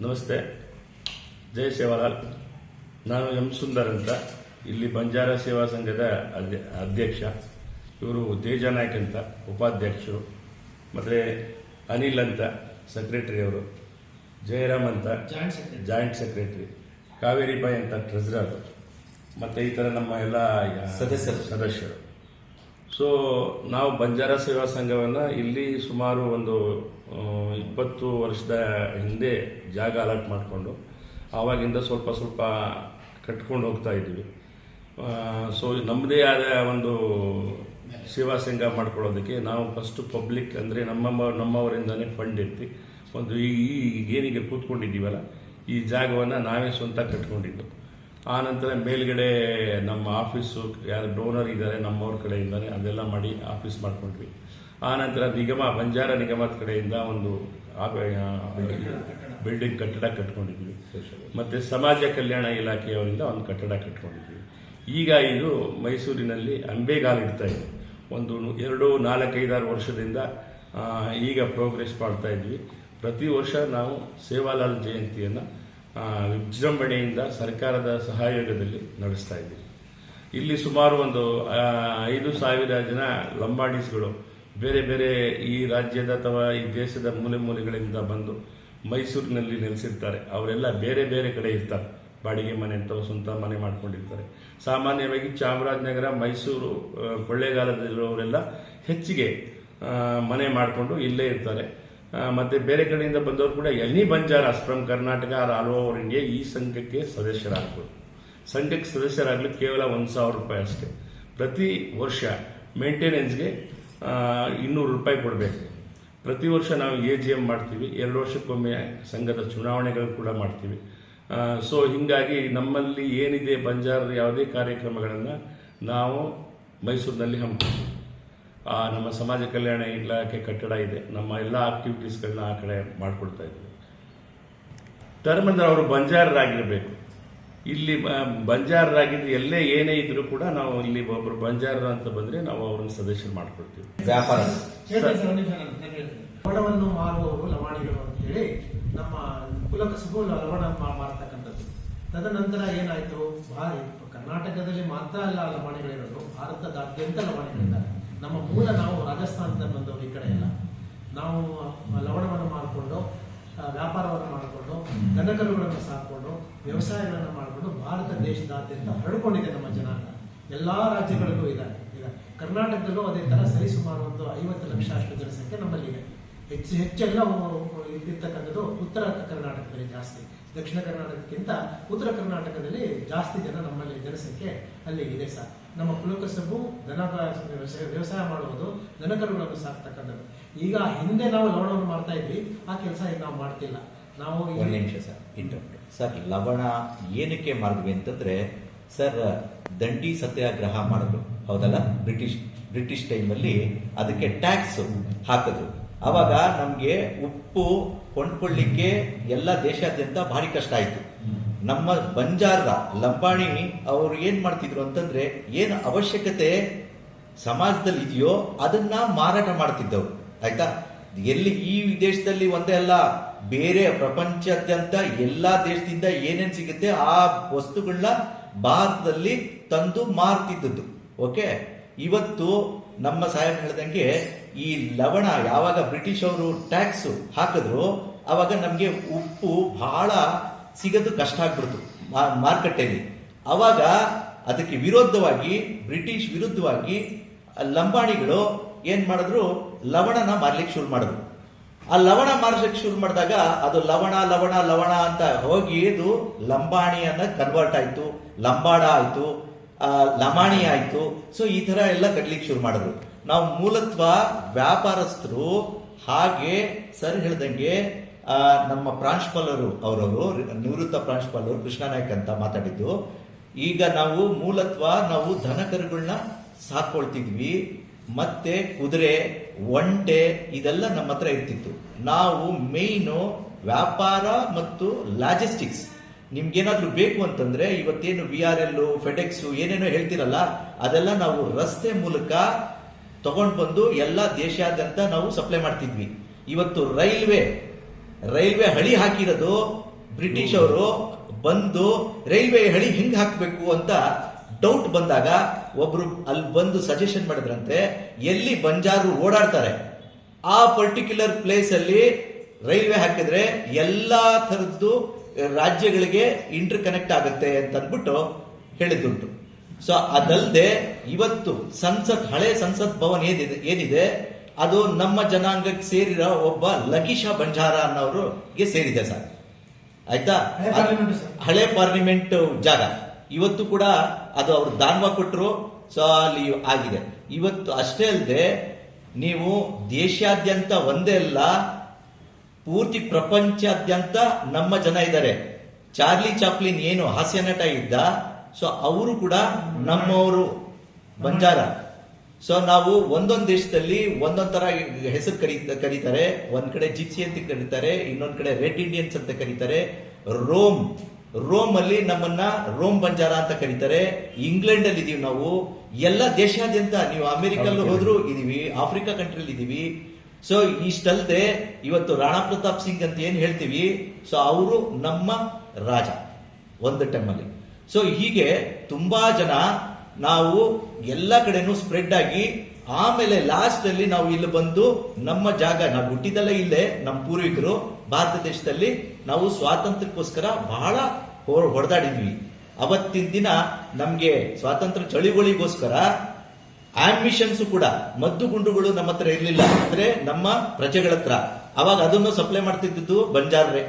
ನಮಸ್ತೆ. ಜಯ ಸೇವಾಲಾಲ್. ನಾನು ಎಂ ಸುಂದರ್ ಅಂತ. ಇಲ್ಲಿ ಬಂಜಾರ ಸೇವಾ ಸಂಘದ ಅಧ್ಯ- ಅಧ್ಯಕ್ಷ. ಇವರು ತೇಜ ನಾಯ್ಕ್ ಅಂತ ಉಪಾಧ್ಯಕ್ಷರು. ಮತ್ತು ಅನಿಲ್ ಅಂತ ಸೆಕ್ರೆಟರಿ ಅವರು. ಜಯರಾಮ್ ಅಂತ ಜಾಯಿಂಟ್ ಸೆಕ್ರೆಟರಿ ಕಾವೇರಿ ಬಾಯಿ ಅಂತ ಟ್ರೆಸರರ್ ಮತ್ತು ಈ ಥರ ನಮ್ಮ ಎಲ್ಲ ಸದಸ್ಯರು. ಸದಸ್ಯರು. ಸೊ ನಾವು ಬಂಜಾರ ಸೇವಾ ಸಂಘವನ್ನು ಇಲ್ಲಿ ಸುಮಾರು ಒಂದು ಇಪ್ಪತ್ತು ವರ್ಷದ ಹಿಂದೆ ಜಾಗ ಅಲಾಟ್ ಮಾಡಿಕೊಂಡು, ಆವಾಗಿಂದ ಸ್ವಲ್ಪ ಸ್ವಲ್ಪ ಕಟ್ಕೊಂಡು ಹೋಗ್ತಾ ಇದ್ದೀವಿ. ಸೊ ನಮ್ಮದೇ ಆದ ಒಂದು ಸೇವಾ ಸಂಘ ಮಾಡ್ಕೊಳ್ಳೋದಕ್ಕೆ ನಾವು ಫಸ್ಟ್ ಪಬ್ಲಿಕ್ ಅಂದರೆ ನಮ್ಮ ನಮ್ಮವರಿಂದನೇ ಫಂಡ್ ಇರ್ತಿ ಒಂದು ಈ ಈ ಏನಿಗೆ ಕೂತ್ಕೊಂಡಿದ್ದೀವಲ್ಲ, ಈ ಜಾಗವನ್ನು ನಾವೇ ಸ್ವಂತ ಕಟ್ಕೊಂಡಿದ್ದು. ಆ ನಂತರ ಮೇಲ್ಗಡೆ ನಮ್ಮ ಆಫೀಸು, ಯಾರು ಡೋನರ್ ಇದ್ದಾರೆ ನಮ್ಮವ್ರ ಕಡೆಯಿಂದಾನೆ ಅದೆಲ್ಲ ಮಾಡಿ ಆಫೀಸ್ ಮಾಡ್ಕೊಂಡ್ವಿ. ಆ ನಂತರ ನಿಗಮ, ಬಂಜಾರ ನಿಗಮದ ಕಡೆಯಿಂದ ಒಂದು ಬಿಲ್ಡಿಂಗ್ ಕಟ್ಟಡ ಕಟ್ಕೊಂಡಿದ್ವಿ. ಮತ್ತೆ ಸಮಾಜ ಕಲ್ಯಾಣ ಇಲಾಖೆಯವರಿಂದ ಒಂದು ಕಟ್ಟಡ ಕಟ್ಕೊಂಡಿದ್ವಿ. ಈಗ ಇದು ಮೈಸೂರಿನಲ್ಲಿ ಅಂಬೆಗಾಲು ಇಡ್ತಾ ಇದೆ. ಒಂದು ಎರಡು ನಾಲ್ಕೈದಾರು ವರ್ಷದಿಂದ ಈಗ ಪ್ರೋಗ್ರೆಸ್ ಮಾಡ್ತಾ ಇದ್ವಿ. ಪ್ರತಿ ವರ್ಷ ನಾವು ಸೇವಾಲಾಲ್ ಜಯಂತಿಯನ್ನು ವಿಜೃಂಭಣೆಯಿಂದ ಸರ್ಕಾರದ ಸಹಯೋಗದಲ್ಲಿ ನಡೆಸ್ತಾ ಇದ್ದೀವಿ. ಇಲ್ಲಿ ಸುಮಾರು ಒಂದು ಐದು ಸಾವಿರ ಜನ ಲಂಬಾಡಿಸ್ಗಳು ಬೇರೆ ಬೇರೆ ಈ ರಾಜ್ಯದ ಅಥವಾ ಈ ದೇಶದ ಮೂಲೆ ಮೂಲೆಗಳಿಂದ ಬಂದು ಮೈಸೂರಿನಲ್ಲಿ ನೆಲೆಸಿರ್ತಾರೆ. ಅವರೆಲ್ಲ ಬೇರೆ ಬೇರೆ ಕಡೆ ಇರ್ತಾರೆ. ಬಾಡಿಗೆ ಮನೆ ಅಂತ ಸ್ವಂತ ಮನೆ ಮಾಡ್ಕೊಂಡಿರ್ತಾರೆ. ಸಾಮಾನ್ಯವಾಗಿ ಚಾಮರಾಜನಗರ, ಮೈಸೂರು ಕೊಳ್ಳೇಗಾಲದಲ್ಲಿರೋರೆಲ್ಲ ಹೆಚ್ಚಿಗೆ ಮನೆ ಮಾಡಿಕೊಂಡು ಇಲ್ಲೇ ಇರ್ತಾರೆ. ಮತ್ತೆ ಬೇರೆ ಕಡೆಯಿಂದ ಬಂದವರು ಕೂಡ any Banjara from Karnataka are all over India ಈ ಸಂಘಕ್ಕೆ ಸದಸ್ಯರಾಗಬಹುದು ಸಂಘಕ್ಕೆ ಸದಸ್ಯರಾಗಲು ಕೇವಲ ಒಂದು ಸಾವಿರ ರೂಪಾಯಿ ಅಷ್ಟೇ. ಪ್ರತಿ ವರ್ಷ ಮೇಂಟೆನೆನ್ಸ್ಗೆ ಇನ್ನೂರು ರೂಪಾಯಿ ಕೊಡಬೇಕು. ಪ್ರತಿ ವರ್ಷ ನಾವು ಎ ಜಿ ಎಂ ಮಾಡ್ತೀವಿ. ಎರಡು ವರ್ಷಕ್ಕೊಮ್ಮೆ ಸಂಘದ ಚುನಾವಣೆಗಳು ಕೂಡ ಮಾಡ್ತೀವಿ. ಸೊ ಹೀಗಾಗಿ ನಮ್ಮಲ್ಲಿ ಏನಿದೆ ಬಂಜಾರ ಯಾವುದೇ ಕಾರ್ಯಕ್ರಮಗಳನ್ನು ನಾವು ಮೈಸೂರಿನಲ್ಲಿ ಹಮ್ಮಿಕೊಳ್ತೀವಿ ನಮ್ಮ ಸಮಾಜ ಕಲ್ಯಾಣ ಇಲಾಖೆ ಕಟ್ಟಡ ಇದೆ. ನಮ್ಮ ಎಲ್ಲ ಆಕ್ಟಿವಿಟೀಸ್ಗಳನ್ನ ಆ ಕಡೆ ಮಾಡಿಕೊಡ್ತಾ ಇದ್ದೀವಿ ಧರ್ಮೇಂದ್ರ ಅವರು ಬಂಜಾರರಾಗಿರಬೇಕು. ಇಲ್ಲಿ ಬಂಜಾರರಾಗಿದ್ದು ಎಲ್ಲೇ ಏನೇ ಇದ್ರೂ ಕೂಡ ನಾವು ಇಲ್ಲಿ ಒಬ್ಬರು ಬಂಜಾರರ ಅಂತ ಬಂದ್ರೆ ನಾವು ಅವ್ರನ್ನ ಸದಸ್ಯರು ಮಾಡ್ಕೊಡ್ತೀವಿ. ವ್ಯಾಪಾರ. ಲವಣವನ್ನು ಮಾರುವವರು ಲವಾಣಿಗಳು ಅಂತ ಹೇಳಿ ನಮ್ಮ ಕುಲಕಸಬು ಲವಣ ಮಾರ್ತಕ್ಕಂಥದ್ದು. ತದನಂತರ ಏನಾಯ್ತು? ಭಾರಿ ಕರ್ನಾಟಕದಲ್ಲಿ ಮಾತ್ರ ಅಲ್ಲ ಲವಾಣಿಗಳಿರೋದು ಭಾರತದಾದ್ಯಂತ ಲವಾಣಿಗಳಿದ್ದಾರೆ. ನಮ್ಮ ಮೂಲ ನಾವು ರಾಜಸ್ಥಾನದ ಬಂದವರು ಈ ಕಡೆ ಎಲ್ಲ. ನಾವು ಲವಣವನ್ನು ಮಾಡಿಕೊಂಡು ವ್ಯಾಪಾರವನ್ನು ಮಾಡಿಕೊಂಡು ದನಕರುಗಳನ್ನು ಸಾಕೊಂಡು ವ್ಯವಸಾಯಗಳನ್ನು ಮಾಡಿಕೊಂಡು ಭಾರತ ದೇಶದಾದ್ಯಂತ ಹರಡ್ಕೊಂಡಿದೆ ನಮ್ಮ ಜನಾಂಗ ಎಲ್ಲ ರಾಜ್ಯಗಳಿಗೂ ಇದೆ ಈಗ ಕರ್ನಾಟಕದಲ್ಲೂ ಅದೇ ಥರ ಸರಿಸುಮಾರು ಒಂದು ಐವತ್ತು ಲಕ್ಷ ಅಷ್ಟು ಜನಸಂಖ್ಯೆ ನಮ್ಮಲ್ಲಿದೆ. ಹೆಚ್ಚು ಹೆಚ್ಚೆಲ್ಲ ಇದ್ದಿರ್ತಕ್ಕಂಥದ್ದು ಉತ್ತರ ಕರ್ನಾಟಕದಲ್ಲಿ ಜಾಸ್ತಿ. ದಕ್ಷಿಣ ಕರ್ನಾಟಕಕ್ಕಿಂತ ಉತ್ತರ ಕರ್ನಾಟಕದಲ್ಲಿ ಜಾಸ್ತಿ ಜನ ನಮ್ಮಲ್ಲಿ ಜನಸಂಖ್ಯೆ ಅಲ್ಲಿ ಇದೆ ಸರ್. ನಮ್ಮ ಕುಲಕಸಬು ದನ ವ್ಯವಸಾಯ ಮಾಡುವುದು ದನಕರುಗಳನ್ನು ಸಾಕ್ತಕ್ಕಂಥದ್ದು. ಈಗ ಹಿಂದೆ ನಾವು ಲವಣವನ್ನು ಮಾಡ್ತಾ ಇದ್ವಿ, ಆ ಕೆಲಸ ಈಗ ನಾವು ಮಾಡ್ತಿಲ್ಲ. ನಾವು ಒಂದು ನಿಮಿಷ ಸರ್ ಇಂಟರ್ಪ್ಟ್ ಸರ್, ಲವಣ ಏನಕ್ಕೆ ಮಾಡಿದ್ವಿ ಅಂತಂದ್ರೆ, ಸರ್, ದಂಡಿ ಸತ್ಯಾಗ್ರಹ ಮಾಡಿದ್ರು. ಹೌದಲ್ಲ? ಬ್ರಿಟಿಷ್ ಬ್ರಿಟಿಷ್ ಟೈಮಲ್ಲಿ ಅದಕ್ಕೆ ಟ್ಯಾಕ್ಸ್ ಹಾಕಿದ್ರು. ಅವಾಗ ನಮಗೆ ಉಪ್ಪು ಕೊಂಡ್ಕೊಳ್ಳಿಕ್ಕೆ ಎಲ್ಲ ದೇಶಾದ್ಯಂತ ಭಾರಿ ಕಷ್ಟ ಆಯ್ತು. ನಮ್ಮ ಬಂಜಾರ ಲಂಬಾಣಿ ಅವರು ಏನ್ ಮಾಡ್ತಿದ್ರು ಅಂತಂದ್ರೆ ಏನು ಅವಶ್ಯಕತೆ ಸಮಾಜದಲ್ಲಿ ಇದೆಯೋ ಅದನ್ನ ಮಾರಾಟ ಮಾಡ್ತಿದ್ದವು. ಆಯ್ತಾ? ಎಲ್ಲಿ ಈ ದೇಶದಲ್ಲಿ ಒಂದೇ ಅಲ್ಲ, ಬೇರೆ ಪ್ರಪಂಚಾದ್ಯಂತ ಎಲ್ಲಾ ದೇಶದಿಂದ ಏನೇನ್ ಸಿಗುತ್ತೆ ಆ ವಸ್ತುಗಳನ್ನ ಭಾರತದಲ್ಲಿ ತಂದು ಮಾರ್ತಿದ್ದದ್ದು. ಓಕೆ? ಇವತ್ತು ನಮ್ಮ ಸಾಹೇಬ್ ಹೇಳ್ದಂಗೆ ಈ ಲವಣ ಯಾವಾಗ ಬ್ರಿಟಿಷ್ ಅವರು ಟ್ಯಾಕ್ಸ್ ಹಾಕಿದ್ರು, ಅವಾಗ ನಮಗೆ ಉಪ್ಪು ಬಹಳ ಸಿಗೋದು ಕಷ್ಟ ಆಗ್ಬಿಡ್ತು ಮಾರುಕಟ್ಟೆಯಲ್ಲಿ ಅವಾಗ ಅದಕ್ಕೆ ವಿರೋಧವಾಗಿ, ಬ್ರಿಟಿಷ್ ವಿರುದ್ಧವಾಗಿ ಲಂಬಾಣಿಗಳು ಏನ್ ಮಾಡಿದ್ರು, ಲವಣನ ಮಾರ್ಲಿಕ್ಕೆ ಶುರು ಮಾಡಿದ್ರು. ಆ ಲವಣ ಮಾರ್ಲಿಕ್ಕೆ ಶುರು ಮಾಡಿದಾಗ ಅದು ಲವಣ ಲವಣ ಲವಣ ಅಂತ ಹೋಗಿ ಇದು ಲಂಬಾಣಿ ಅನ್ನ ಕನ್ವರ್ಟ್ ಆಯ್ತು ಲಂಬಾಡ ಆಯ್ತು ಲಮಾಣಿ ಆಯ್ತು. ಸೊ ಈ ತರ ಎಲ್ಲ ಕಟ್ಲಿಕ್ಕೆ ಶುರು ಮಾಡಿದ್ರು. ನಾವು ಮೂಲತ್ವ ವ್ಯಾಪಾರಸ್ಥರು ಹಾಗೆ ಸರ್ ಹೇಳ್ದಂಗೆ ನಮ್ಮ ಪ್ರಾಂಶುಪಾಲರು ಅವರವರು, ನಿವೃತ್ತ ಪ್ರಾಂಶುಪಾಲರು ಕೃಷ್ಣ ನಾಯ್ಕ್ ಅಂತ ಮಾತಾಡಿದ್ದು. ಈಗ ನಾವು ಮೂಲತ್ವ, ನಾವು ದನ ಕರುಗಳನ್ನ ಸಾಕೊಳ್ತಿದ್ವಿ. ಮತ್ತೆ ಕುದುರೆ ಒಂಟೆ ಇದೆಲ್ಲ ನಮ್ಮ ಹತ್ರ ಇರ್ತಿತ್ತು. ನಾವು ಮೇಯ್ನು ವ್ಯಾಪಾರ ಮತ್ತು ಲಾಜಿಸ್ಟಿಕ್ಸ್ ನಿಮ್ಗೇನಾದ್ರೂ ಬೇಕು ಅಂತಂದ್ರೆ ಇವತ್ತೇನು ವಿ ಆರ್ ಎಲ್ ಫೆಡೆಕ್ಸ್ ಏನೇನೋ ಹೇಳ್ತಿರಲ್ಲ, ಅದೆಲ್ಲ ನಾವು ರಸ್ತೆ ಮೂಲಕ ತಗೊಂಡ್ ಬಂದು ಎಲ್ಲ ದೇಶಾದ್ಯಂತ ನಾವು ಸಪ್ಲೈ ಮಾಡ್ತಿದ್ವಿ. ಇವತ್ತು ರೈಲ್ವೆ ರೈಲ್ವೆ ಹಳಿ ಹಾಕಿರೋದು ಬ್ರಿಟಿಷ್ ಅವರು ಬಂದು ರೈಲ್ವೆ ಹಳಿ ಹಿಂಗೆ ಹಾಕಬೇಕು ಅಂತ ಡೌಟ್ ಬಂದಾಗ ಒಬ್ರು ಅಲ್ಲಿ ಬಂದು ಸಜೆಷನ್ ಮಾಡಿದ್ರಂತೆ ಎಲ್ಲಿ ಬಂಜಾರು ಓಡಾಡ್ತಾರೆ. ಆ ಪರ್ಟಿಕ್ಯುಲರ್ ಪ್ಲೇಸ್ ಅಲ್ಲಿ ರೈಲ್ವೆ ಹಾಕಿದ್ರೆ ಎಲ್ಲಾ ತರದ್ದು ರಾಜ್ಯಗಳಿಗೆ ಇಂಟರ್ ಕನೆಕ್ಟ್ ಆಗುತ್ತೆ ಅಂತ ಅಂದ್ಬಿಟ್ಟು ಹೇಳಿದ್ದುಂಟು. ಸೊ ಅದಲ್ಲದೆ ಇವತ್ತು ಸಂಸತ್ ಹಳೆ ಸಂಸತ್ ಭವನ್ ಏನಿದೆ ಏನಿದೆ ಅದು ನಮ್ಮ ಜನಾಂಗಕ್ಕೆ ಸೇರಿರೋ ಒಬ್ಬ ಲಕೀಶಾ ಬಂಜಾರ ಅನ್ನೋರಿಗೆ ಸೇರಿದೆ ಸರ್. ಆಯ್ತಾ? ಹಳೆ ಪಾರ್ಲಿಮೆಂಟ್ ಸರ್. ಹಳೆ ಪಾರ್ಲಿಮೆಂಟ್ ಜಾಗ. ಇವತ್ತು ಕೂಡ ಅದು ಅವರು ದಾನ್ವ ಕೊಟ್ಟರು ಸೊ ಅಲ್ಲಿ ಆಗಿದೆ. ಇವತ್ತು ಅಷ್ಟೇ ಅಲ್ಲದೆ ನೀವು ದೇಶಾದ್ಯಂತ ಒಂದೇ ಅಲ್ಲ ಪೂರ್ತಿ ಪ್ರಪಂಚಾದ್ಯಂತ ನಮ್ಮ ಜನ ಇದ್ದಾರೆ. ಚಾರ್ಲಿ ಚಾಪ್ಲಿನ್ ಏನು ಹಾಸ್ಯ ನಟ ಇದ್ದ ಸೊ ಅವರು ಕೂಡ ನಮ್ಮವರು ಬಂಜಾರ. ಸೊ ನಾವು ಒಂದೊಂದು ದೇಶದಲ್ಲಿ ಒಂದೊಂದು ತರ ಹೆಸರು ಕರಿ ಕರೀತಾರೆ. ಒಂದ್ ಕಡೆ ಜಿಪ್ಸಿ ಅಂತ ಕರೀತಾರೆ ಇನ್ನೊಂದ್ ಕಡೆ ರೆಡ್ ಇಂಡಿಯನ್ಸ್ ಅಂತ ಕರೀತಾರೆ. ರೋಮ್ ರೋಮ್ ಅಲ್ಲಿ ನಮ್ಮನ್ನ ರೋಮ್ ಬಂಜಾರ ಅಂತ ಕರೀತಾರೆ. ಇಂಗ್ಲೆಂಡ್ ಅಲ್ಲಿ ಇದೀವಿ ನಾವು. ಎಲ್ಲ ದೇಶಾದ್ಯಂತ ನೀವು ಅಮೆರಿಕಲ್ಲೂ ಹೋದ್ರು ಇದೀವಿ ಆಫ್ರಿಕಾ ಕಂಟ್ರಿಲಿ ಇದೀವಿ. ಸೊ ಇಷ್ಟಲ್ಲದೆ ಇವತ್ತು ರಾಣಾ ಪ್ರತಾಪ್ ಸಿಂಗ್ ಅಂತ ಏನ್ ಹೇಳ್ತೀವಿ? ಸೊ ಅವರು ನಮ್ಮ ರಾಜ ಒಂದು ಟೈಮಲ್ಲಿ ಸೊ ಹೀಗೆ ತುಂಬಾ ಜನ ನಾವು ಎಲ್ಲ ಕಡೆನೂ ಸ್ಪ್ರೆಡ್ ಆಗಿ ಆಮೇಲೆ ಲಾಸ್ಟ್ ಅಲ್ಲಿ ನಾವು ಇಲ್ಲಿ ಬಂದು ನಮ್ಮ ಜಾಗ, ನಾವು ಹುಟ್ಟಿದಲ್ಲೇ ಇಲ್ಲೇ ನಮ್ಮ ಪೂರ್ವಿಕರು, ಭಾರತ ದೇಶದಲ್ಲಿ ನಾವು ಸ್ವಾತಂತ್ರ್ಯಕ್ಕೋಸ್ಕರ ಬಹಳ ಹೊಡೆದಾಡಿದ್ವಿ. ಅವತ್ತಿನ ದಿನ ನಮ್ಗೆ ಸ್ವಾತಂತ್ರ್ಯ ಚಳುವಳಿಗೋಸ್ಕರ ಆಂಬಿಷನ್ಸ್ ಕೂಡ, ಮದ್ದು ಗುಂಡುಗಳು ನಮ್ಮ ಹತ್ರ ಇರಲಿಲ್ಲ. ಅಂದ್ರೆ ನಮ್ಮ ಪ್ರಜೆಗಳ ಹತ್ರ ಅವಾಗ ಅದನ್ನು ಸಪ್ಲೈ ಮಾಡ್ತಿದ್ದು ಬಂಜಾರರೇ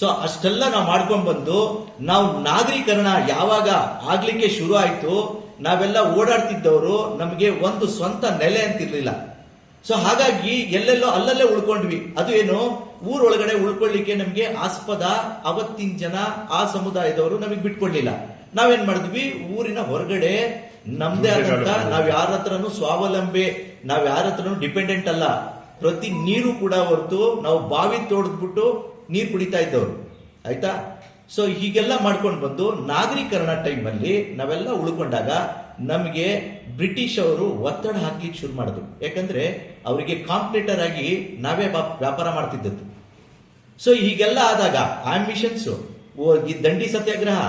ಸೊ ಅಷ್ಟೆಲ್ಲ ನಾವು ಮಾಡ್ಕೊಂಡ್ ಬಂದು ನಾವು ನಾಗರೀಕರಣ ಯಾವಾಗ ಆಗ್ಲಿಕ್ಕೆ ಶುರು ಆಯ್ತು ನಾವೆಲ್ಲ ಓಡಾಡ್ತಿದ್ದವರು ನಮಗೆ ಒಂದು ಸ್ವಂತ ನೆಲೆ ಅಂತಿರ್ಲಿಲ್ಲ. ಸೊ ಹಾಗಾಗಿ ಎಲ್ಲೆಲ್ಲೋ ಅಲ್ಲಲ್ಲೇ ಉಳ್ಕೊಂಡ್ವಿ. ಅದು ಏನು? ಊರೊಳಗಡೆ ಉಳ್ಕೊಳ್ಳಿಕ್ಕೆ ನಮಗೆ ಆಸ್ಪದ ಅವತ್ತಿನ ಜನ ಆ ಸಮುದಾಯದವರು ನಮಗೆ ಬಿಟ್ಕೊಡ್ಲಿಲ್ಲ. ನಾವೇನ್ ಮಾಡಿದ್ವಿ? ಊರಿನ ಹೊರಗಡೆ ನಮ್ದೇ ಆದಂತ ನಾವ್ ಯಾರ ಹತ್ರನು ಸ್ವಾವಲಂಬಿ ನಾವ್ ಯಾರ ಹತ್ರನು ಡಿಪೆಂಡೆಂಟ್ ಅಲ್ಲ. ಪ್ರತಿ ನೀರು ಕೂಡ ಹೊರತು ನಾವು ಬಾವಿ ತೋಡ್ದ್ಬಿಟ್ಟು ನೀರು ಕುಡಿತಾ ಇದ್ದವರು ಆಯ್ತಾ? ಸೊ ಹೀಗೆಲ್ಲ ಮಾಡ್ಕೊಂಡು ಬಂದು ನಾಗರೀಕರಣ ಟೈಮಲ್ಲಿ ನಾವೆಲ್ಲ ಉಳ್ಕೊಂಡಾಗ ನಮಗೆ ಬ್ರಿಟಿಷ್ ಅವರು ಒತ್ತಡ ಹಾಕ್ಲಿಕ್ಕೆ ಶುರು ಮಾಡಿದ್ರು. ಯಾಕಂದ್ರೆ ಅವರಿಗೆ ಕಾಂಪಿಟೇಟರ್ ಆಗಿ ನಾವೇ ವ್ಯಾಪಾರ ಮಾಡ್ತಿದ್ದದ್ದು. ಸೊ ಹೀಗೆಲ್ಲ ಆದಾಗ ಆಂಬಿಷನ್ಸ್ ಈ ದಂಡಿ ಸತ್ಯಾಗ್ರಹ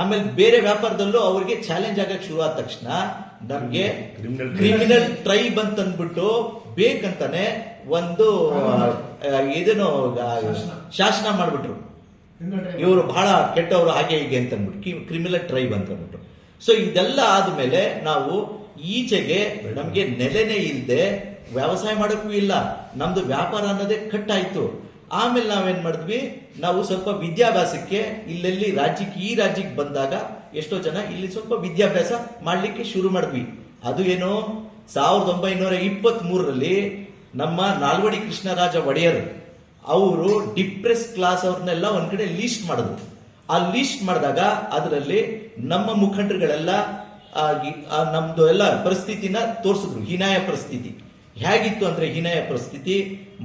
ಆಮೇಲೆ ಬೇರೆ ವ್ಯಾಪಾರದಲ್ಲೂ ಅವರಿಗೆ ಚಾಲೆಂಜ್ ಆಗಕ್ಕೆ ಶುರು ಆದ ತಕ್ಷಣ ನಮಗೆ. ಕ್ರಿಮಿನಲ್ ಟ್ರೈಬ್ ಅಂತಂದ್ಬಿಟ್ಟು ಬೇಕಂತಾನೆ ಒಂದು ಇದನ್ನು ಶಾಸನ. ಮಾಡ್ಬಿಟ್ರು. ಇವರು ಬಹಳ ಕೆಟ್ಟವರು ಹಾಗೆ ಹೀಗೆ ಅಂತ ಅಂದ್ಬಿಟ್ಟು ಕ್ರಿಮಿನಲ್ ಟ್ರೈಬ್ ಅಂತ ಅಂದ್ಬಿಟ್ಟು ಸೊ ಇದೆಲ್ಲ ಆದ್ಮೇಲೆ ನಾವು ಈಚೆಗೆ ನಮ್ಗೆ ನೆಲೆನೇ ಇಲ್ಲದೆ ವ್ಯವಸಾಯ ಮಾಡೋಕ್ಕೂ ಇಲ್ಲ. ನಮ್ದು ವ್ಯಾಪಾರ ಅನ್ನೋದೇ ಆಯ್ತು ಆಮೇಲೆ ನಾವೇನ್ ಮಾಡಿದ್ವಿ? ನಾವು ಸ್ವಲ್ಪ ವಿದ್ಯಾಭ್ಯಾಸಕ್ಕೆ ಇಲ್ಲೆಲ್ಲಿ ರಾಜ್ಯಕ್ಕೆ ಈ ರಾಜ್ಯಕ್ಕೆ ಬಂದಾಗ ಎಷ್ಟೋ ಜನ ಇಲ್ಲಿ ಸ್ವಲ್ಪ ವಿದ್ಯಾಭ್ಯಾಸ ಮಾಡ್ಲಿಕ್ಕೆ ಶುರು ಮಾಡಿದ್ವಿ. ಅದು ಏನು? ಸಾವಿರದ ಒಂಬೈನೂರ ಇಪ್ಪತ್ತ್ ಮೂರರಲ್ಲಿ ನಮ್ಮ ನಾಲ್ವಡಿ ಕೃಷ್ಣರಾಜ ಒಡೆಯರು ಅವರು ಡಿಪ್ರೆಸ್ ಕ್ಲಾಸ್ ಅವ್ರನ್ನೆಲ್ಲ ಒಂದ್ ಕಡೆ ಲೀಸ್ಟ್ ಮಾಡಿದ್ರು. ಆ ಲೀಸ್ಟ್ ಮಾಡಿದಾಗ ಅದರಲ್ಲಿ ನಮ್ಮ ಮುಖಂಡರುಗಳೆಲ್ಲ ನಮ್ದು ಎಲ್ಲ ಪರಿಸ್ಥಿತಿನ ತೋರಿಸಿದ್ರು ಹೀನಾಯ ಪರಿಸ್ಥಿತಿ. ಹೇಗಿತ್ತು ಅಂದ್ರೆ ಹೀನಾಯ ಪರಿಸ್ಥಿತಿ?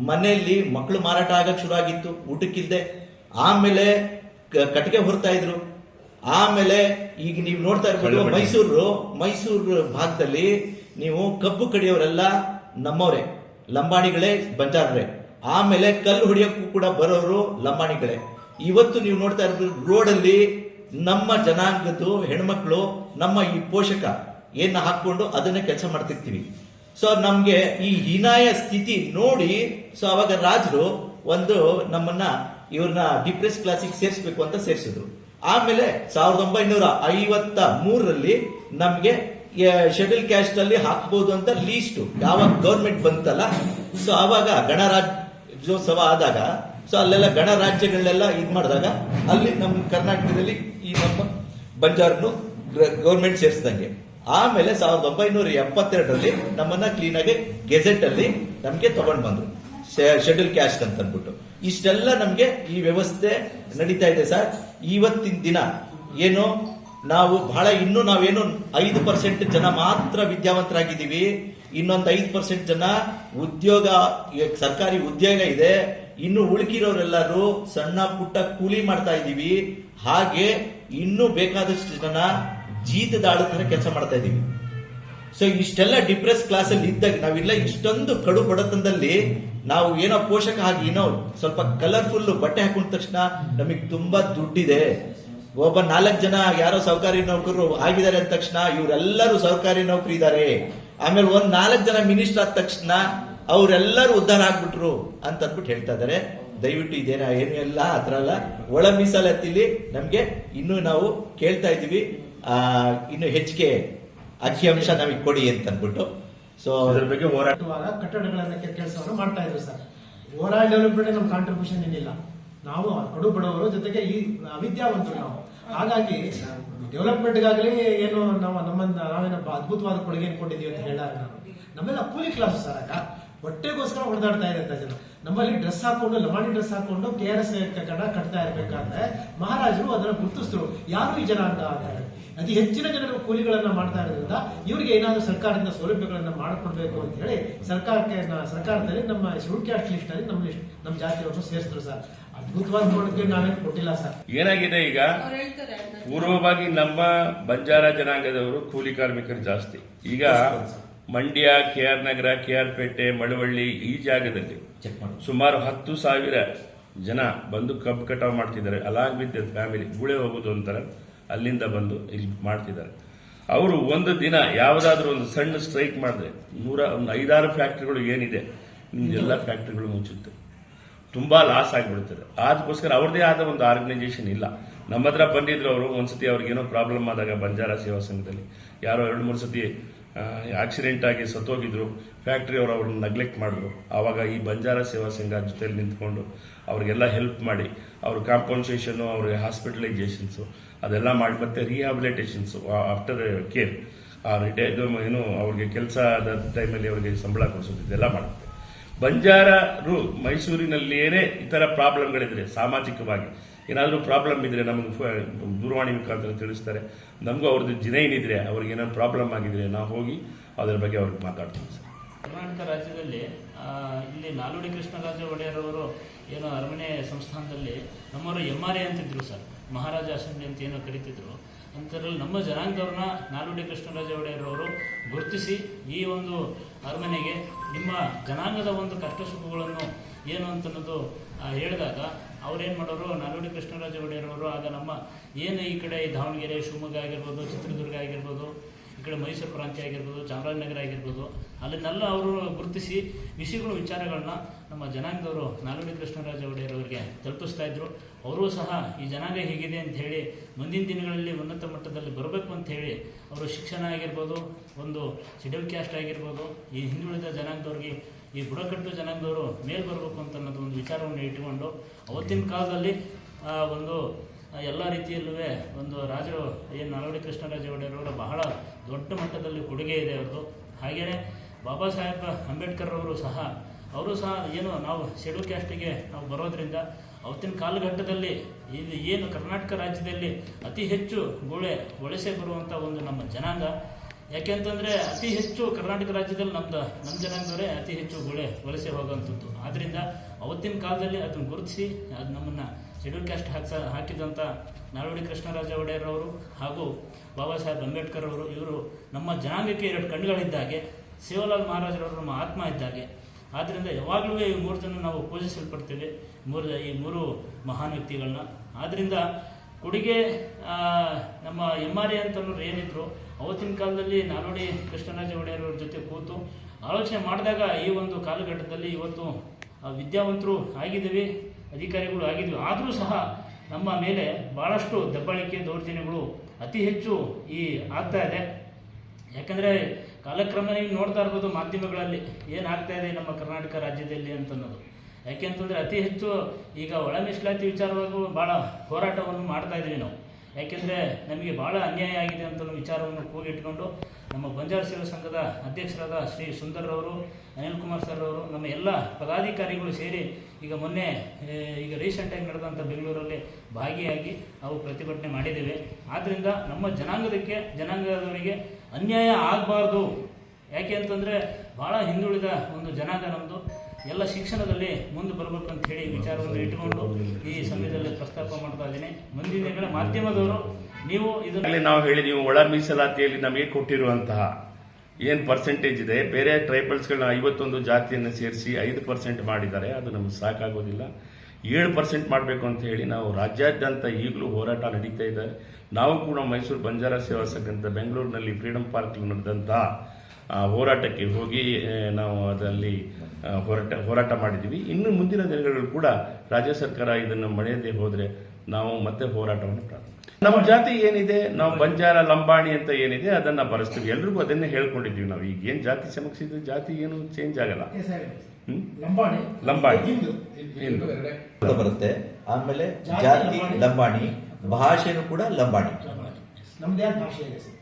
ಮನೆಯಲ್ಲಿ ಮಕ್ಕಳು ಮಾರಾಟ ಆಗಕ್ ಶುರು ಆಗಿತ್ತು ಊಟಕ್ಕಿಲ್ದೆ. ಆಮೇಲೆ ಕಟ್ಟಿಗೆ ಹೊರ್ತಾ ಇದ್ರು. ಆಮೇಲೆ ಈಗ ನೀವು ನೋಡ್ತಾ ಇರ್ಬೋದು ಮೈಸೂರು ಮೈಸೂರು ಭಾಗದಲ್ಲಿ ನೀವು ಕಬ್ಬು ಕಡಿಯೋರೆಲ್ಲ ನಮ್ಮವರೇ. ಲಂಬಾಣಿಗಳೇ ಬಂಜಾರರೇ ಆಮೇಲೆ ಕಲ್ಲು ಹೊಡಿಯೋಕ್ಕೂ ಕೂಡ ಬರೋರು ಲಂಬಾಣಿಗಳೇ. ಇವತ್ತು ನೀವು ನೋಡ್ತಾ ಇರ್ಬೋದು ರೋಡಲ್ಲಿ ನಮ್ಮ ಜನಾಂಗದ್ದು ಹೆಣ್ಮಕ್ಳು, ನಮ್ಮ ಈ ಪೋಷಕ ಏನ ಹಾಕೊಂಡು ಅದನ್ನ ಕೆಲಸ ಮಾಡ್ತಿರ್ತೀವಿ. ಸೊ ನಮಗೆ ಈ ಹೀನಾಯ ಸ್ಥಿತಿ ನೋಡಿ ಸೊ ಅವಾಗ ರಾಜರು ಒಂದು ನಮ್ಮನ್ನ ಇವ್ರನ್ನ ಡಿಪ್ರೆಸ್ ಕ್ಲಾಸಿಗೆ ಸೇರಿಸ್ಬೇಕು ಅಂತ ಸೇರಿಸಿದ್ರು. ಆಮೇಲೆ ಸಾವಿರದ ಒಂಬೈನೂರ ಐವತ್ತ ಮೂರರಲ್ಲಿ ನಮ್ಗೆ ಶೆಡ್ಯೂಲ್ ಕ್ಯಾಸ್ಟ್ ಅಲ್ಲಿ ಹಾಕ್ಬೋದು ಅಂತ ಲೀಸ್ಟ್ ಯಾವಾಗ ಗೌರ್ಮೆಂಟ್ ಬಂತಲ್ಲ. ಸೊ ಆವಾಗ ಗಣರಾಜ್ಯೋತ್ಸವ ರಾಜ್ಯೋತ್ಸವ ಆದಾಗ ಸೊ ಅಲ್ಲೆಲ್ಲ ಗಣರಾಜ್ಯಗಳನ್ನೆಲ್ಲ ಇದು ಮಾಡಿದಾಗ, ಅಲ್ಲಿ ನಮ್ಮ ಕರ್ನಾಟಕದಲ್ಲಿ ಈ ನಮ್ಮ ಬಂಜಾರನು ಗೌರ್ಮೆಂಟ್ ಸೇರಿಸಿದಂಗೆ. ಆಮೇಲೆ ಸಾವಿರದ ಒಂಬೈನೂರ ಎಪ್ಪತ್ತೆರಡರಲ್ಲಿ ನಮ್ಮನ್ನ ಕ್ಲೀನಾಗಿ ಗೆಜೆಟ್ ಅಲ್ಲಿ ನಮಗೆ ತಗೊಂಡ್ ಬಂದ್ರು. ಶೆಡ್ಯೂಲ್ ಕ್ಯಾಸ್ಟ್ ಅಂತ ಅಂದ್ಬಿಟ್ಟು. ಇಷ್ಟೆಲ್ಲ ನಮಗೆ ಈ ವ್ಯವಸ್ಥೆ ನಡೀತಾ ಇದೆ ಸರ್. ಇವತ್ತಿನ ದಿನ ಏನು ನಾವು ಬಹಳ ಇನ್ನೂ ನಾವೇನು ಐದು ಪರ್ಸೆಂಟ್ ಜನ ಮಾತ್ರ ವಿದ್ಯಾವಂತರಾಗಿದ್ದೀವಿ. ಇನ್ನೊಂದು ಐದು ಪರ್ಸೆಂಟ್ ಜನ ಉದ್ಯೋಗ ಸರ್ಕಾರಿ ಉದ್ಯೋಗ ಇದೆ. ಇನ್ನು ಉಳುಕಿರೋರೆಲ್ಲರೂ ಸಣ್ಣ ಪುಟ್ಟ ಕೂಲಿ ಮಾಡ್ತಾ ಇದ್ದೀವಿ. ಹಾಗೆ ಇನ್ನೂ ಬೇಕಾದಷ್ಟು ಜನ ಜೀತದಾಳ ತರ ಕೆಲಸ ಮಾಡ್ತಾ ಇದ್ದೀವಿ. ಸೊ ಇಷ್ಟೆಲ್ಲ ಡಿಪ್ರೆಸ್ ಕ್ಲಾಸ್ ಅಲ್ಲಿ ಇದ್ದಾಗ ನಾವಿಲ್ಲ ಇಷ್ಟೊಂದು ಕಡು ಬಡತನದಲ್ಲಿ ನಾವು ಏನೋ ಪೋಷಕ ಆಗಿ ಏನೋ ಸ್ವಲ್ಪ ಕಲರ್ಫುಲ್ ಬಟ್ಟೆ ಹಾಕೊಂಡ ತಕ್ಷಣ ನಮಗೆ ತುಂಬಾ ದುಡ್ಡಿದೆ. ಒಬ್ಬ ನಾಲ್ಕು ಜನ ಯಾರೋ ಸರ್ಕಾರಿ ನೌಕರರು ಆಗಿದ್ದಾರೆ ಅಂದ ತಕ್ಷಣ ಇವರೆಲ್ಲರೂ ಸರ್ಕಾರಿ ನೌಕರಿ ಇದ್ದಾರೆ. ಆಮೇಲೆ ಒಂದ್ ನಾಲ್ಕು ಜನ ಮಿನಿಸ್ಟರ್ ಆದ ತಕ್ಷಣ ಅವರೆಲ್ಲರೂ ಉದ್ಧಾರ ಆಗ್ಬಿಟ್ರು ಅಂತ ಅಂದ್ಬಿಟ್ಟು ಹೇಳ್ತಾ ಇದಾರೆ ದಯವಿಟ್ಟು ಇದೇನ ಏನು ಎಲ್ಲ ಆತರ ಅಲ್ಲ. ಒಳ ಮೀಸಲಾತಿಲಿ ನಮ್ಗೆ ಇನ್ನು ನಾವು ಕೇಳ್ತಾ ಇದೀವಿ ಆ, ಇನ್ನು ಹೆಚ್ಚಿಗೆ ಅಂಶ ನಮಗೆ ಕೊಡಿ ಅಂತ ಅಂದ್ಬಿಟ್ಟು. ಸೊ ಅದ್ರ ಬಗ್ಗೆ ಹೋರಾಟವಾಗ ಕಟ್ಟಡಗಳನ್ನ ಕೆಲಸವನ್ನು ಮಾಡ್ತಾ ಇದ್ರು ಸರ್. ಓವರ್ ಆಲ್ ಡೆವಲಪ್ಮೆಂಟ್ ನಮ್ಮ ಕಾಂಟ್ರಿಬ್ಯೂಷನ್ ಏನಿಲ್ಲ. ನಾವು ಕಡು ಬಡವರು ಜೊತೆಗೆ ಈ ಅವಿದ್ಯಾವಂತರು ನಾವು. ಹಾಗಾಗಿ ಡೆವಲಪ್ಮೆಂಟ್ಗಾಗಲಿ ಏನು ನಾವು ನಮ್ಮನ್ನ ನಾವೇನಪ್ಪ ಅದ್ಭುತವಾದ ಕೊಡುಗೆ ಕೊಟ್ಟಿದ್ದೀವಿ ಅಂತ ಹೇಳಾರ ನಾನು. ನಮ್ಮೆಲ್ಲ ಕೂಲಿ ಕ್ಲಾಸ್ ಸರ್ ಆಗ. ಹೊಟ್ಟೆಗೋಸ್ಕರ ಹೊಡೆದಾಡ್ತಾ ಅಂತ ಜನ. ನಮ್ಮಲ್ಲಿ ಡ್ರೆಸ್ ಹಾಕೊಂಡು ಲಮಾಣಿ ಡ್ರೆಸ್ ಹಾಕೊಂಡು ಕೆ ಆರ್ ಎಸ್ ಕನ್ನಡ ಕಟ್ತಾ ಇರ್ಬೇಕಾದ್ರೆ ಮಹಾರಾಜರು ಅದನ್ನ ಗುರುತಿಸಿದ್ರು ಯಾರು ಈ ಜನ ಅಂತ ಹೇಳಿ ಅತಿ ಹೆಚ್ಚಿನ ಜನರು ಕೂಲಿಗಳನ್ನ ಮಾಡ್ತಾ ಇರೋದ್ರಿಂದ ಇವರಿಗೆ ಏನಾದರೂ ಸರ್ಕಾರದಿಂದ ಸೌಲಭ್ಯಗಳನ್ನ ಮಾಡಿಕೊಡ್ಬೇಕು ಅಂತ ಹೇಳಿ ಸರ್ಕಾರಕ್ಕೆ ಸರ್ಕಾರದಲ್ಲಿ ನಮ್ಮ ಶೆಡ್ಯೂಲ್ ಕ್ಯಾಸ್ಟ್ ಲಿಸ್ಟ್ ಅಲ್ಲಿ ನಮ್ಮ ಲಿಸ್ಟ್ ನಮ್ಮ ಜಾತಿಯವರು ಸೇರಿಸಿದ್ರು ಸರ್. ಅದ್ಭುತವಾದ ನೋಡಕ್ಕೆ ನಾವೇನು ಕೊಟ್ಟಿಲ್ಲ ಸರ್. ಏನಾಗಿದೆ ಈಗ? ಪೂರ್ವವಾಗಿ ನಮ್ಮ ಬಂಜಾರ ಜನಾಂಗದವರು ಕೂಲಿ ಕಾರ್ಮಿಕರು ಜಾಸ್ತಿ. ಈಗ Mandya K R Nagar K R Pete Malavalli ಈ ಜಾಗದಲ್ಲಿ ಚೆಕ್ ಮಾಡಿ ಸುಮಾರು ಹತ್ತು ಸಾವಿರ ಜನ ಬಂದು ಕಬ್ಬು ಕಟಾವು ಮಾಡ್ತಿದ್ದಾರೆ. Along with family. ಗುಳೆ ಹೋಗೋದು ಅಂತಾರೆ. ಅಲ್ಲಿಂದ ಬಂದು ಇಲ್ಲಿ ಮಾಡ್ತಿದ್ದಾರೆ. ಅವರು ಒಂದು ದಿನ ಯಾವುದಾದ್ರೂ ಒಂದು ಸಣ್ಣ ಸ್ಟ್ರೈಕ್ ಮಾಡಿದ್ರೆ ನೂರ ಒಂದು ಐದಾರು ಫ್ಯಾಕ್ಟ್ರಿಗಳು ಏನಿದೆ ಎಲ್ಲ ಫ್ಯಾಕ್ಟ್ರಿಗಳು ಮುಚ್ಚುತ್ತೆ. ತುಂಬಾ ಲಾಸ್ ಆಗಿಬಿಡುತ್ತೆ ಅದಕ್ಕೋಸ್ಕರ ಅವ್ರದೇ ಆದ ಒಂದು ಆರ್ಗನೈಸೇಷನ್ ಇಲ್ಲ. ನಮ್ಮ ಹತ್ರ ಬಂದಿದ್ರು ಅವರು. ಒಂದ್ಸತಿ ಅವ್ರಿಗೆ ಏನೋ ಪ್ರಾಬ್ಲಮ್ ಆದಾಗ ಬಂಜಾರ ಸೇವಾ ಸಂಘದಲ್ಲಿ. ಯಾರೋ ಎರಡು ಮೂರು ಸತಿ ಆಕ್ಸಿಡೆಂಟ್ ಆಗಿ ಸತ್ತೋಗಿದ್ರು. ಫ್ಯಾಕ್ಟ್ರಿ ಅವರು ಅವ್ರನ್ನ ನೆಗ್ಲೆಕ್ಟ್ ಮಾಡಿದ್ರು ಆವಾಗ ಈ ಬಂಜಾರ ಸೇವಾ ಸಂಘ ಜೊತೆಯಲ್ಲಿ ನಿಂತ್ಕೊಂಡು ಅವ್ರಿಗೆಲ್ಲ ಹೆಲ್ಪ್ ಮಾಡಿ, ಅವ್ರ ಕಾಂಪನ್ಸೇಷನು ಅವ್ರಿಗೆ ಹಾಸ್ಪಿಟಲೈಸೇಷನ್ಸು ಅದೆಲ್ಲ ಮಾಡಿ ಮತ್ತೆ ರಿಹಾಬಿಲಿಟೇಷನ್ಸು ಆಫ್ಟರ್ ಕೇರ್ ಆ ರಿಟೈರ್ ಏನು ಅವ್ರಿಗೆ ಕೆಲಸದ ಟೈಮಲ್ಲಿ ಅವ್ರಿಗೆ ಸಂಬಳ ಕೊಡಿಸೋದು, ಇದೆಲ್ಲ ಮಾಡುತ್ತೆ. ಬಂಜಾರರು ಮೈಸೂರಿನಲ್ಲಿಯೇ ಥರ ಪ್ರಾಬ್ಲಮ್ಗಳಿದ್ರೆ ಸಾಮಾಜಿಕವಾಗಿ. ಏನಾದರೂ ಪ್ರಾಬ್ಲಮ್ ಇದ್ದರೆ ನಮಗೆ ದೂರವಾಣಿ ಮುಖಾಂತರ ತಿಳಿಸ್ತಾರೆ. ನಮಗೂ ಅವ್ರದ್ದು ಜಿನೈನ್ ಏನಿದ್ರೆ ಅವ್ರಿಗೆ ಏನಾದ್ರು ಪ್ರಾಬ್ಲಮ್ ಆಗಿದ್ರೆ ನಾವು ಹೋಗಿ ಅದರ ಬಗ್ಗೆ ಅವ್ರಿಗೆ ಮಾತಾಡ್ತೀವಿ ಸರ್. ಕರ್ನಾಟಕ ರಾಜ್ಯದಲ್ಲಿ ಇಲ್ಲಿ ನಾಲ್ವಡಿ ಕೃಷ್ಣರಾಜ ಒಡೆಯರ್ ಅವರು ಏನು ಅರಮನೆ ಸಂಸ್ಥಾನದಲ್ಲಿ ನಮ್ಮವರು ಎಂ ಆರ್ ಎ ಅಂತಿದ್ರು ಸರ್. ಮಹಾರಾಜ ಅಸೆಂಬ್ಲಿ ಅಂತ ಏನೋ ಕರಿತಿದ್ರು. ಅಂಥದ್ರಲ್ಲಿ ನಮ್ಮ ಜನಾಂಗದವ್ರನ್ನ ನಾಲ್ವಡಿ ಕೃಷ್ಣರಾಜ ಒಡೆಯರ್ ಅವರು ಗುರುತಿಸಿ ಈ ಒಂದು ಅರಮನೆಗೆ ನಿಮ್ಮ ಜನಾಂಗದ ಒಂದು ಕಷ್ಟ ಸುಖಗಳನ್ನು ಏನು ಅಂತನ್ನೋದು ಹೇಳಿದಾಗ ಅವ್ರೇನು ಮಾಡೋರು, ನಾಲ್ವಡಿ ಕೃಷ್ಣರಾಜ ಒಡೆಯರ್ ಅವರು ಆಗ ನಮ್ಮ ಏನು ಈ ಕಡೆ ದಾವಣಗೆರೆ, ಶಿವಮೊಗ್ಗ ಆಗಿರ್ಬೋದು, ಚಿತ್ರದುರ್ಗ ಆಗಿರ್ಬೋದು, ಈ ಕಡೆ ಮೈಸೂರು ಪ್ರಾಂತ್ಯ ಆಗಿರ್ಬೋದು, ಚಾಮರಾಜನಗರ ಆಗಿರ್ಬೋದು, ಅಲ್ಲಿನೆಲ್ಲ ಅವರು ಗುರುತಿಸಿ ವಿಷಯಗಳು, ವಿಚಾರಗಳನ್ನ ನಮ್ಮ ಜನಾಂಗದವರು ನಾಲ್ವಡಿ ಕೃಷ್ಣರಾಜ ಒಡೆಯರ್ ಅವರಿಗೆ ತಲುಪಿಸ್ತಾ ಇದ್ರು. ಅವರು ಸಹ ಈ ಜನಾಂಗ ಹೇಗಿದೆ ಅಂತ ಹೇಳಿ ಮುಂದಿನ ದಿನಗಳಲ್ಲಿ ಉನ್ನತ ಮಟ್ಟದಲ್ಲಿ ಬರಬೇಕು ಅಂತ ಹೇಳಿ ಅವರು ಶಿಕ್ಷಣ ಆಗಿರ್ಬೋದು, ಒಂದು ಶೆಡ್ಯೂಲ್ ಕ್ಯಾಸ್ಟ್ ಆಗಿರ್ಬೋದು, ಈ ಹಿಂದುಳಿದ ಜನಾಂಗದವ್ರಿಗೆ ಈ ಬುಡಕಟ್ಟು ಜನಾಂಗದವರು ಮೇಲ್ ಬರಬೇಕು ಅಂತ ಅನ್ನೋದು ಒಂದು ವಿಚಾರವನ್ನು ಇಟ್ಟುಕೊಂಡು ಅವತ್ತಿನ ಕಾಲದಲ್ಲಿ ಒಂದು ಎಲ್ಲ ರೀತಿಯಲ್ಲೂ ಒಂದು ರಾಜರು ಏನು ನಾಲ್ವಡಿ ಕೃಷ್ಣರಾಜ ಒಡೆಯರವರ ಬಹಳ ದೊಡ್ಡ ಮಟ್ಟದಲ್ಲಿ ಕೊಡುಗೆ ಇದೆ ಅವ್ರದ್ದು. ಹಾಗೆಯೇ ಬಾಬಾ ಸಾಹೇಬ್ ಅಂಬೇಡ್ಕರ್ ಅವರು ಸಹ ಅವರು ಸಹ ಏನು ನಾವು ಶೆಡ್ಯೂಲ್ ಕ್ಯಾಸ್ಟಿಗೆ ನಾವು ಬರೋದ್ರಿಂದ ಅವತ್ತಿನ ಕಾಲಘಟ್ಟದಲ್ಲಿ ಇದು ಏನು ಕರ್ನಾಟಕ ರಾಜ್ಯದಲ್ಲಿ ಅತಿ ಹೆಚ್ಚು ಗುಳೆ, ವಲಸೆ ಬರುವಂಥ ಒಂದು ನಮ್ಮ ಜನಾಂಗ. ಯಾಕೆಂತಂದರೆ ಅತಿ ಹೆಚ್ಚು ಕರ್ನಾಟಕ ರಾಜ್ಯದಲ್ಲಿ ನಮ್ದು ನಮ್ಮ ಜನಾಂಗದವರೇ ಅತಿ ಹೆಚ್ಚು ಗುಳೆ ವಲಸೆ ಹೋಗುವಂಥದ್ದು ಆದ್ದರಿಂದ ಅವತ್ತಿನ ಕಾಲದಲ್ಲಿ ಅದನ್ನು ಗುರುತಿಸಿ, ಅದು ನಮ್ಮನ್ನು ಶೆಡ್ಯೂಲ್ ಕ್ಯಾಸ್ಟ್ ಹಾಕ್ಸ ಹಾಕಿದಂಥ ನಾಲ್ವಡಿ ಕೃಷ್ಣರಾಜ ಒಡೆಯರ್ ಅವರು ಹಾಗೂ ಬಾಬಾ ಸಾಹೇಬ್ ಅಂಬೇಡ್ಕರ್ ಅವರು, ಇವರು ನಮ್ಮ ಜನಾಂಗಕ್ಕೆ ಎರಡು ಕಣ್ಣುಗಳಿದ್ದಾಗೆ. ಶಿವಲಾಲ್ ಮಹಾರಾಜರವರು ನಮ್ಮ ಆತ್ಮ ಇದ್ದಾಗೆ. ಆದ್ದರಿಂದ ಯಾವಾಗಲೂ ಈ ಮೂರು ಜನ ನಾವು ಪೂಜಿಸಲ್ಪಡ್ತೇವೆ. ಮೂರು, ಈ ಮೂರು ಮಹಾನ್ ವ್ಯಕ್ತಿಗಳನ್ನ. ಆದ್ದರಿಂದ ಕೊಡುಗೆ ನಮ್ಮ ಎಂ ಆರ್ ಎ ಅಂತ ಏನಿದ್ರು ಅವತ್ತಿನ ಕಾಲದಲ್ಲಿ ನಾಲ್ವಡಿ ಕೃಷ್ಣರಾಜ ಒಡೆಯರ್ ಅವ್ರ ಜೊತೆ ಕೂತು ಆಲೋಚನೆ ಮಾಡಿದಾಗ ಈ ಒಂದು ಕಾಲಘಟ್ಟದಲ್ಲಿ ಇವತ್ತು ವಿದ್ಯಾವಂತರು ಆಗಿದ್ದೀವಿ, ಅಧಿಕಾರಿಗಳು ಆಗಿದ್ವಿ ಆದರೂ ಸಹ ನಮ್ಮ ಮೇಲೆ ಭಾಳಷ್ಟು ದಬ್ಬಾಳಿಕೆ ದೌರ್ಜನ್ಯಗಳು ಅತಿ ಹೆಚ್ಚು ಈ ಆಗ್ತಾ ಇದೆ. ಯಾಕಂದರೆ ಕಾಲಕ್ರಮ ನೋಡ್ತಾ ಇರ್ಬೋದು ಮಾಧ್ಯಮಗಳಲ್ಲಿ ಏನಾಗ್ತಾ ಇದೆ ನಮ್ಮ ಕರ್ನಾಟಕ ರಾಜ್ಯದಲ್ಲಿ ಅಂತನ್ನೋದು. ಯಾಕೆಂತಂದರೆ ಅತಿ ಹೆಚ್ಚು ಈಗ ಒಳ ಮೀಸಲಾತಿ ವಿಚಾರವಾಗೂ ಭಾಳ ಹೋರಾಟವನ್ನು ಮಾಡ್ತಾ ಇದ್ದೀವಿ ನಾವು. ಯಾಕೆಂದರೆ ನಮಗೆ ಭಾಳ ಅನ್ಯಾಯ ಆಗಿದೆ ಅಂತ ವಿಚಾರವನ್ನು ಕೂಗಿಟ್ಕೊಂಡು ನಮ್ಮ ಬಂಜಾರ ಸೇವಾ ಸಂಘದ ಅಧ್ಯಕ್ಷರಾದ ಶ್ರೀ ಸುಂದರ್ರವರು ಅನಿಲ್ ಕುಮಾರ್ ಸರ್ ಅವರು ನಮ್ಮ ಎಲ್ಲ ಪದಾಧಿಕಾರಿಗಳು ಸೇರಿ ಈಗ ಮೊನ್ನೆ ಈಗ ರೀಸೆಂಟಾಗಿ ನಡೆದಂಥ ಬೆಂಗಳೂರಲ್ಲಿ ಭಾಗಿಯಾಗಿ ನಾವು ಪ್ರತಿಭಟನೆ ಮಾಡಿದ್ದೇವೆ. ಆದ್ದರಿಂದ ನಮ್ಮ ಜನಾಂಗದಕ್ಕೆ, ಜನಾಂಗದವರಿಗೆ ಅನ್ಯಾಯ ಆಗಬಾರ್ದು. ಯಾಕೆ ಅಂತಂದರೆ ಭಾಳ ಹಿಂದುಳಿದ ಒಂದು ಜನಾಂಗ ನಮ್ಮದು ಎಲ್ಲ ಶಿಕ್ಷಣದಲ್ಲಿ ಮುಂದೆ ಬರಬೇಕು ಅಂತ ಹೇಳಿ ವಿಚಾರವನ್ನು ಇಟ್ಟುಕೊಂಡು ಈ ಸಮಯದಲ್ಲಿ ಪ್ರಸ್ತಾಪ ಮಾಡ್ತಾ ಇದ್ದೀನಿ. ಮುಂದಿನ ದಿನಗಳ ಮಾಧ್ಯಮದವರು ನೀವು ಇದರಲ್ಲಿ ನಾವು ಹೇಳಿ ನೀವು ಒಳ ಮೀಸಲಾತಿಯಲ್ಲಿ ನಮಗೆ ಕೊಟ್ಟಿರುವಂತಹ ಏನು ಪರ್ಸೆಂಟೇಜ್ ಇದೆ? ಬೇರೆ ಟ್ರೈಬಲ್ಸ್ಗಳನ್ನ ಐವತ್ತೊಂದು ಜಾತಿಯನ್ನು ಸೇರಿಸಿ ಐದು ಪರ್ಸೆಂಟ್ ಮಾಡಿದ್ದಾರೆ. ಅದು ನಮ್ಗೆ ಸಾಕಾಗೋದಿಲ್ಲ. ಏಳು ಪರ್ಸೆಂಟ್ ಮಾಡಬೇಕು ಅಂತ ಹೇಳಿ ನಾವು ರಾಜ್ಯಾದ್ಯಂತ ಈಗಲೂ ಹೋರಾಟ ನಡೀತಾ ಇದೆ. ನಾವು ಕೂಡ ಮೈಸೂರು ಬಂಜಾರ ಸೇವಾ ಸಂಘ ಬೆಂಗಳೂರಿನಲ್ಲಿ ಫ್ರೀಡಮ್ ಪಾರ್ಕ್ ನಡೆದಂಥ ಆ, ಹೋರಾಟಕ್ಕೆ ಹೋಗಿ ನಾವು ಅದರಲ್ಲಿ ಹೋರಾಟ ಹೋರಾಟ ಮಾಡಿದ್ದೀವಿ. ಇನ್ನು ಮುಂದಿನ ದಿನಗಳಲ್ಲಿ ಕೂಡ ರಾಜ್ಯ ಸರ್ಕಾರ ಇದನ್ನು ಮಳೆಯದೇ ಹೋದರೆ ನಾವು ಮತ್ತೆ ಹೋರಾಟವನ್ನು ಪ್ರಾರಂಭ ನಮ್ಮ ಜಾತಿ ಏನಿದೆ ನಾವು ಬಂಜಾರ ಲಂಬಾಣಿ ಅಂತ ಏನಿದೆ ಅದನ್ನು ಬರೆಸ್ತೀವಿ. ಎಲ್ರಿಗೂ ಅದನ್ನೇ ಹೇಳ್ಕೊಂಡಿದ್ದೀವಿ ನಾವು. ಈಗ ಏನು ಜಾತಿ ಸಮಕ್ಷಿದ್ರೆ ಜಾತಿ ಏನು ಚೇಂಜ್ ಆಗಲ್ಲ? ಲಂಬಾಣಿ. ಲಂಬಾಣಿ. ಹಿಂದೂ. ಬರುತ್ತೆ. ಆಮೇಲೆ ಜಾತಿ ಲಂಬಾಣಿ. ಭಾಷೆನೂ ಕೂಡ ಲಂಬಾಣಿ. ನಮ್ದು ಭಾಷೆ ಇದೆ ಸರ್?